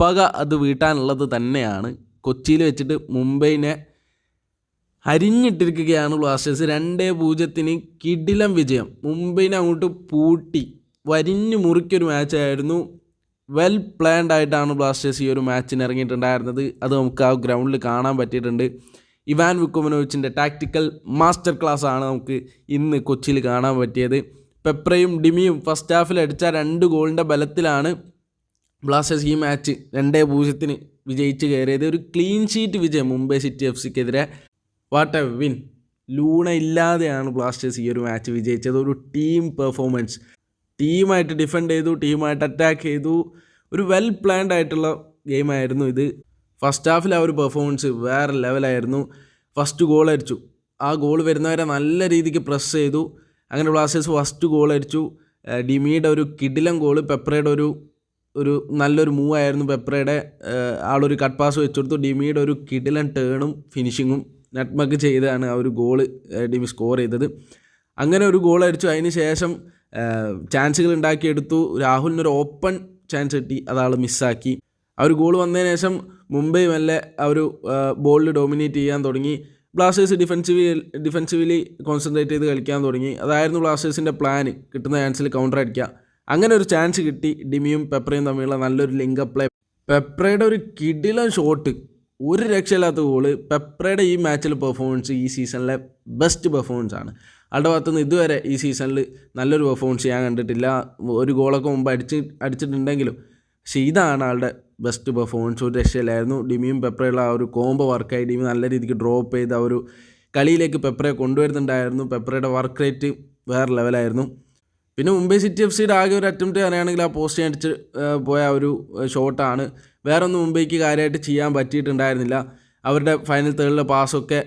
പക അത് വീട്ടാനുള്ളത് തന്നെയാണ്. കൊച്ചിയിൽ വെച്ചിട്ട് മുംബൈനെ അരിഞ്ഞിട്ടിരിക്കുകയാണ് ബ്ലാസ്റ്റേഴ്സ് രണ്ടേ പൂജ്യത്തിന് കിടിലം വിജയം. മുംബൈനെ അങ്ങോട്ട് പൂട്ടി. വരിഞ്ഞു മുറിക്കൊരു മാച്ചായിരുന്നു. വെൽ പ്ലാൻഡ് ആയിട്ടാണ് ബ്ലാസ്റ്റേഴ്സ് ഈ ഒരു മാച്ചിന് ഇറങ്ങിയിട്ടുണ്ടായിരുന്നത്. അത് നമുക്ക് ആ ഗ്രൗണ്ടിൽ കാണാൻ പറ്റിയിട്ടുണ്ട്. ഇവാൻ വിക്കുമനോവിച്ചിന്റെ ടാക്ടിക്കൽ മാസ്റ്റർ ക്ലാസ് ആണ് നമുക്ക് ഇന്ന് കൊച്ചിയിൽ കാണാൻ പറ്റിയത്. പെപ്രയും ഡിമിയും ഫസ്റ്റ് ഹാഫിൽ അടിച്ച രണ്ട് ഗോളിന്റെ ബലത്തിലാണ് ബ്ലാസ്റ്റേഴ്സ് ഈ മാച്ച് രണ്ടേ പൂജ്യത്തിന് വിജയിച്ച് കയറിയത് ഒരു ക്ലീൻ ഷീറ്റ് വിജയം മുംബൈ സിറ്റി എഫ് സിക്കെതിരെ. വാട്ട് എ വിൻ ലൂണ ഇല്ലാതെയാണ് ബ്ലാസ്റ്റേഴ്സ് ഈ ഒരു മാച്ച് വിജയിച്ചത്. ഒരു ടീം പെർഫോമൻസ് ടീമായിട്ട് ഡിഫെൻഡ് ചെയ്തു ടീമായിട്ട് അറ്റാക്ക് ചെയ്തു. ഒരു വെൽ പ്ലാൻഡ് ആയിട്ടുള്ള ഗെയിമായിരുന്നു ഇത്. ഫസ്റ്റ് ഹാഫിൽ ആ ഒരു പെർഫോമൻസ് വേറെ ലെവലായിരുന്നു ഫസ്റ്റ് ഗോൾ അടിച്ചു. ആ ഗോൾ വരുന്നവരെ നല്ല രീതിക്ക് പ്രസ് ചെയ്തു. അങ്ങനെ ബ്ലാസ്റ്റേഴ്സ് ഫസ്റ്റ് ഗോൾ അടിച്ചു. ഡിമിയുടെ ഒരു കിടിലം ഗോൾ പെപ്രയുടെ ഒരു ഒരു നല്ലൊരു മൂവ് ആയിരുന്നു പെപ്രയുടെ ആളൊരു കട്ട് പാസ് വെച്ചെടുത്തു. ഡിമിയുടെ ഒരു കിഡിലൻ ടേണും ഫിനിഷിങ്ങും നെറ്റ്മക്ക് ചെയ്താണ് ആ ഒരു ഗോൾ ഡിമി സ്കോർ ചെയ്തത്. അങ്ങനെ ഒരു ഗോൾ അടിച്ചു. അതിന് ശേഷം ചാൻസുകൾ ഉണ്ടാക്കിയെടുത്തു. രാഹുലിനൊരു ഓപ്പൺ ചാൻസ് കിട്ടി. അതാൾ മിസ്സാക്കി ആ ഒരു ഗോൾ വന്നതിന് ശേഷം മുംബൈ മെല്ലെ ആ ഒരു ബോളിൽ ഡോമിനേറ്റ് ചെയ്യാൻ തുടങ്ങി. ബ്ലാസ്റ്റേഴ്സ് ഡിഫെൻസീവ് ഡിഫെൻസീവ്ലി കോൺസെൻട്രേറ്റ് ചെയ്ത് കളിക്കാൻ തുടങ്ങി. അതായിരുന്നു ബ്ലാസ്റ്റേഴ്സിന്റെ പ്ലാൻ കിട്ടുന്ന ചാൻസിൽ കൗണ്ടർ അടിക്കുക. അങ്ങനെ ഒരു ചാൻസ് കിട്ടി. ഡിമിയും പെപ്രയും തമ്മിലുള്ള നല്ലൊരു ലിങ്ക് പ്ലേ പെപ്രയുടെ ഒരു കിടിലൻ ഷോട്ട് ഒരു രക്ഷയില്ലാത്ത ഗോൾ പെപ്രയുടെ ഈ മാച്ചിലെ പെർഫോമൻസ് ഈ സീസണിലെ ബെസ്റ്റ് പെർഫോമൻസ് ആണ്. ആളുടെ ഭാഗത്തുനിന്ന് ഇതുവരെ ഈ സീസണിൽ നല്ലൊരു പെർഫോമൻസ് ഞാൻ കണ്ടിട്ടില്ല. ഒരു ഗോളൊക്കെ മുമ്പ് അടിച്ച് അടിച്ചിട്ടുണ്ടെങ്കിലും പക്ഷേ ഇതാണ് ആളുടെ ബെസ്റ്റ് പെർഫോമൻസ് ഒരു രക്ഷയില്ലായിരുന്നു. ഡിമിയും പെപ്രയുള്ള ആ ഒരു കോംബോ വർക്കായി ഡിമി നല്ല രീതിക്ക് ഡ്രോപ്പ് ചെയ്ത് ആ ഒരു കളിയിലേക്ക് പെപ്രയെ കൊണ്ടുവരുന്നുണ്ടായിരുന്നു. പെപ്രയുടെ വർക്ക് റേറ്റ് വേറെ ലെവലായിരുന്നു പിന്നെ മുംബൈ സിറ്റി എഫ് സിയുടെ ആകെ ഒരു അറ്റംപ്റ്റ് പറയുകയാണെങ്കിൽ ആ പോസ്റ്റ് അടിച്ച് പോയ ഒരു ഷോട്ടാണ് വേറെ ഒന്നും മുംബൈക്ക് കാര്യമായിട്ട് ചെയ്യാൻ പറ്റിയിട്ടുണ്ടായിരുന്നില്ല. അവരുടെ ഫൈനൽ തേർഡിലെ പാസ്സൊക്കെ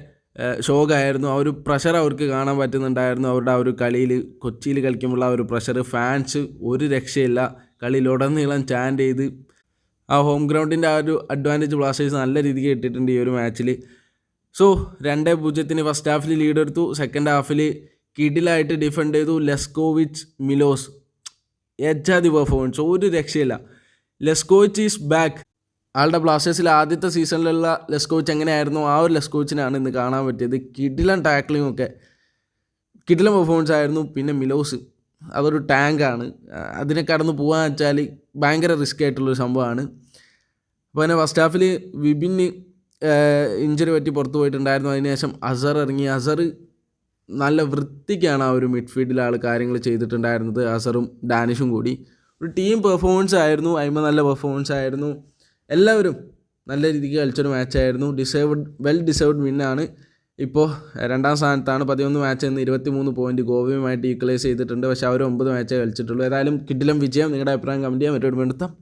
ഷോക്കായിരുന്നു ആ ഒരു പ്രഷർ അവർക്ക് കാണാൻ പറ്റുന്നുണ്ടായിരുന്നു. അവരുടെ ആ ഒരു കളിയിൽ കൊച്ചിയിൽ കളിക്കുമ്പോൾ ആ ഒരു പ്രഷർ ഫാൻസ് ഒരു രക്ഷയില്ല. കളിയിലുടനീളം ചാൻഡ് ചെയ്ത് ആ ഹോം ഗ്രൗണ്ടിന്റെ ആ ഒരു അഡ്വാന്റേജ് ബ്ലാസ്റ്റേഴ്സ് നല്ല രീതിക്ക് കിട്ടിയിട്ടുണ്ട് ഈ ഒരു മാച്ചിൽ സോ രണ്ടേ പൂജ്യത്തിന് ഫസ്റ്റ് ഹാഫിൽ ലീഡ് എടുത്തു. സെക്കൻഡ് ഹാഫിൽ കിഡിലായിട്ട് ഡിഫെൻഡ് ചെയ്തു. ലെസ്കോവിച്ച് മിലോസ് എജാതി പെർഫോമൻസ് ഒരു രക്ഷയില്ല. ലെസ്കോവിച്ച് ഈസ് ബാക്ക് ആളുടെ ബ്ലാസ്റ്റേഴ്സിൽ ആദ്യത്തെ സീസണിലുള്ള ലെസ്കോവിച്ച് എങ്ങനെയായിരുന്നു? ആ ഒരു ലെസ്കോവിച്ചിനാണ് ഇന്ന് കാണാൻ പറ്റിയത്. കിഡിലൻ ടാക്ലിംഗ് ഒക്കെ. കിഡിലൻ പെർഫോമൻസ് ആയിരുന്നു. പിന്നെ മിലോസ് അതൊരു ടാങ്കാണ് അതിനെ കടന്ന് പോകാന്ന് വെച്ചാൽ ഭയങ്കര റിസ്ക് ആയിട്ടുള്ളൊരു സംഭവമാണ്. അപ്പോൾ തന്നെ ഫസ്റ്റ് ഹാഫിൽ വിബിന് ഇഞ്ചുറി പറ്റി പുറത്തു പോയിട്ടുണ്ടായിരുന്നു. അതിനുശേഷം അസർ ഇറങ്ങി. അസർ നല്ല വൃത്തിക്കാണ് ആ ഒരു മിഡ്ഫീൽഡിൽ ആൾ കാര്യങ്ങൾ ചെയ്തിട്ടുണ്ടായിരുന്നത്. അസറും ഡാനിഷും കൂടി. ഒരു ടീം പെർഫോമൻസ് ആയിരുന്നു. അയിമ നല്ല പെർഫോമൻസ് ആയിരുന്നു. എല്ലാവരും നല്ല രീതിക്ക് കളിച്ചൊരു മാച്ചായിരുന്നു ഡിസേർവ്ഡ് വെൽ ഡിസേർവ്ഡ് വിന്നാണ് ഇപ്പോൾ രണ്ടാം സ്ഥാനത്താണ്. പതിനൊന്ന് മാച്ച് നിന്ന് ഇരുപത്തി മൂന്ന് പോയിന്റ് ഗോവയുമായിട്ട് ഈക്വലൈസ് ചെയ്തിട്ടുണ്ട്. പക്ഷേ അവർ ഒമ്പത് മാച്ചേ കളിച്ചിട്ടുള്ളൂ. ഏതായാലും കിഡിലും വിജയം. നിങ്ങളുടെ അഭിപ്രായം കമന്റ് ചെയ്യാൻ മറ്റൊരു വേണ്ടത്താം